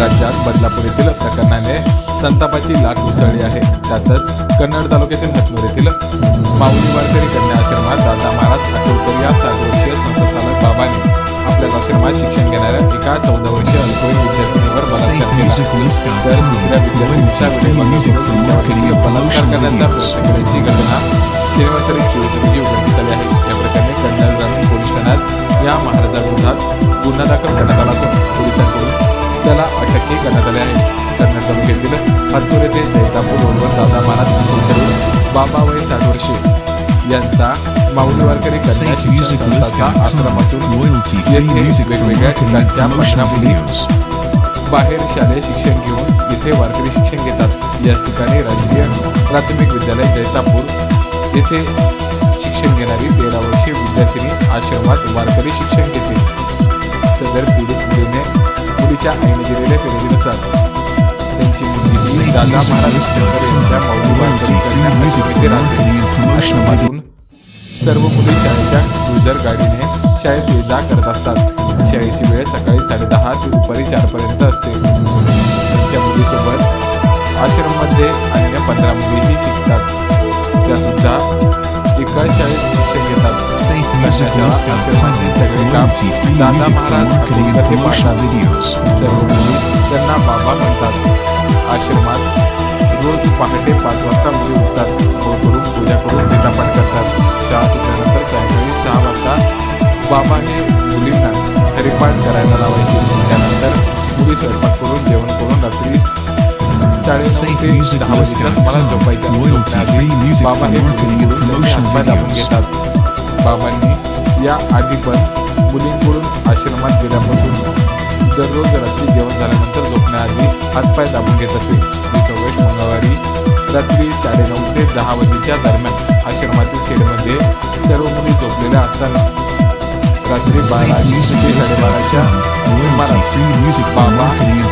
राज्यात बदलापूर येथील प्रकरणाने संतापाची लाट उसळली आहे. त्यातच कन्नड तालुक्यातील हतनूर येथील माऊली वारकरी कन्या आश्रमात दादा महाराज अकोलकर या सात वर्षीय संस्थाचालक बाबांनी आपल्या आश्रमात शिक्षण घेणाऱ्या एका चौदा वर्षीय अल्पवयीन विद्यार्थिनीवर बलात्कार केला. तर दुसऱ्या विद्यार्थिनीच्या व्हिडिओ बलात्कार करण्याचा प्रयत्न केल्याची घटना शनिवार चोवीस रोजी उघडकीस आली आहे. या प्रकरणी कन्नड ग्रामीण पोलीस ठाण्यात या महाराजाविरोधात गुन्हा दाखल करण्यात आला असून पोलिसांकडून त्याला अटकही करण्यात आली आहे. कन्नड तालुक्यातील हत्तूर येथे जैतापूर रोडवर दादा महाराज अकोलकर बाबा वय साठ वर्षे यांचा माऊली वारकरी कन्या शिक्षण आश्रम असून येथे वेगवेगळ्या ठिकाणच्या and Promotional महिला मुली Videos. बाहेर शालेय शिक्षण घेऊन येथे वारकरी शिक्षण घेतात. याच ठिकाणी राष्ट्रीय प्राथमिक विद्यालय जैतापूर येथे शिक्षण घेणारी तेरा वर्षीय विद्यार्थिनी आश्रमात वारकरी शिक्षण घेते. सदर पीडित मुलीने मुलीच्या आईने दिलेल्या फिर्यादीनुसार त्यांची मुलगी दादा महाराज आंबेडकर यांच्या मौली वारकरी आश्रम सर्व मुली शाळेच्या गुजर गाडीने शाळेत ये जा करत असतात. शाळेची वेळ सकाळी साडेदहा ते दुपारी चारपर्यंत असते. त्यांच्या मुलीसोबत आश्रममध्ये अन्य पंधरा मुलीही शिकतात. त्यासुद्धा Music आश्रमाचे सगळे काम Loyalty Free Music for Marketing and पाहतात Videos. मुली त्यांना बाबा म्हणतात आश्रमात रोज पहाटे पाच वाजता मुली उठतात करून पूजा करून गीतापाठ करतात शाळा सुटल्यानंतर सायंकाळी सहा वाजता बाबा हे मुलींना हरिपाठ करायला लावायचे त्यानंतर मुली स्वयंपाक करून जेवण करून रात्री साडेनऊ ते दहा झोपण्याआधी Free Music बाबा हे Videos. घेतात बाबांनी या आधी पण मुलींकडून आश्रमात गेल्यापासून दररोज रात्री जेवण झाल्यानंतर झोपण्याआधी हातपाय दाबून घेत असे. ही सवय मंगळवारी रात्री साडेनऊ ते दहा वाजेच्या दरम्यान आश्रमातील शेडमध्ये सर्व मुली झोपलेल्या असताना रात्री बारा ते साडेबाराच्या सुमारास बाबा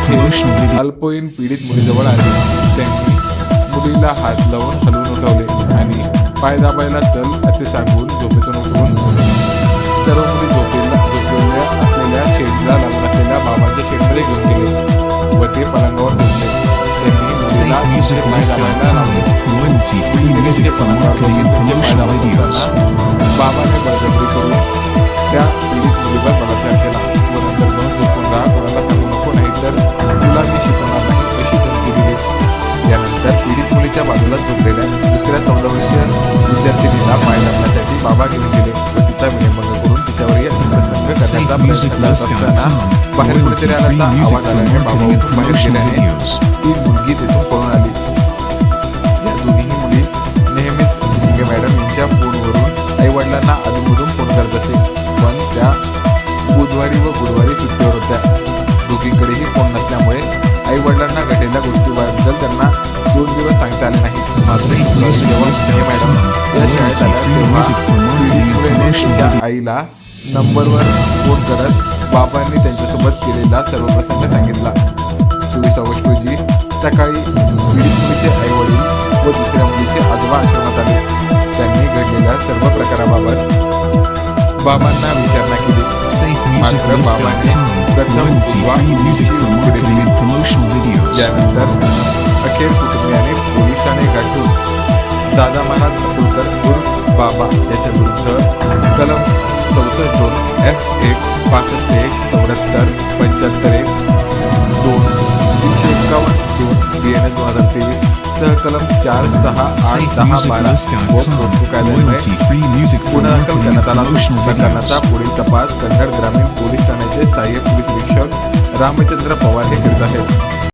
हे अल्पवयीन पीडित मुलीजवळ आले. त्यांनी मुलीला हात लावून हलवून उठवले आणि पाय दाबायला चल असे सांगून झोपेतून उठवून सर्व मुली झोपेला झोपलेल्या असलेल्या शेडला लागून असलेल्या बाबांच्या शेडमध्ये घेऊन गेले व ते पलंगावर झोपले. त्यांनी मुलीला पाय दाबायला लावले. For पलंगावर बसून तिचे पाय. असताना बाबाने बळजबरी करून त्या पीडित मुलीवर बलात्कार केला. व नंतर जाऊन झोपून राहा कोणाला सांगू नको नाही तर तुला मी शिकवणार नाही अशी धमकी दिली. यानंतर पीडित मुलीच्या बाजूला झोपलेल्या घेऊन गेले व तिचा विनयभंग करून तिच्यावर या प्रसंग करण्याचा प्रयत्न करत असताना बाहेर कुठेतरी आल्याचा आवाज आल्याने बाबा बाहेर गेल्याने. ती मुलगी तिथून पळून आली या दोन्ही मुली नेहमीच भिंगे मॅडम यांच्या फोनवरून आई वडिलांना अधूनमधून फोन करत असे पण त्या बुधवारी व गुरुवारी तिच्या Videos. आईला नंबरवर फोन करत बाबांनी त्यांच्यासोबत केलेला सर्व प्रसंग सांगितला. चोवीस ऑगस्ट रोजी सकाळी पीडित मुलीचे आई वडील व दुसऱ्या मुलीचे आजोबा आश्रमात आले. त्यांनी घडलेल्या सर्व प्रकाराबाबत बाबांना विचारणा केली. मात्र बाबाने प्रथम Loyalty बुधवा Free दादा महाराज अकोलकर उर्फ बाबा याच्या विरुद्ध कलम चौसष्ट दोन एस एक पासष्ट एक चौऱ्याहत्तर पंच्याहत्तर एक दोन तीनशे एकावन्न दोन बी एन एस दोन हजार तेवीस सहकलम चार सहा आठ दहा बारा Marketing and करण्यात आला प्रकरणाचा. पुढील तपास कन्नड ग्रामीण पोलीस ठाण्याचे सहाय्यक पोलीस निरीक्षक रामचंद्र पवार हे करीत आहेत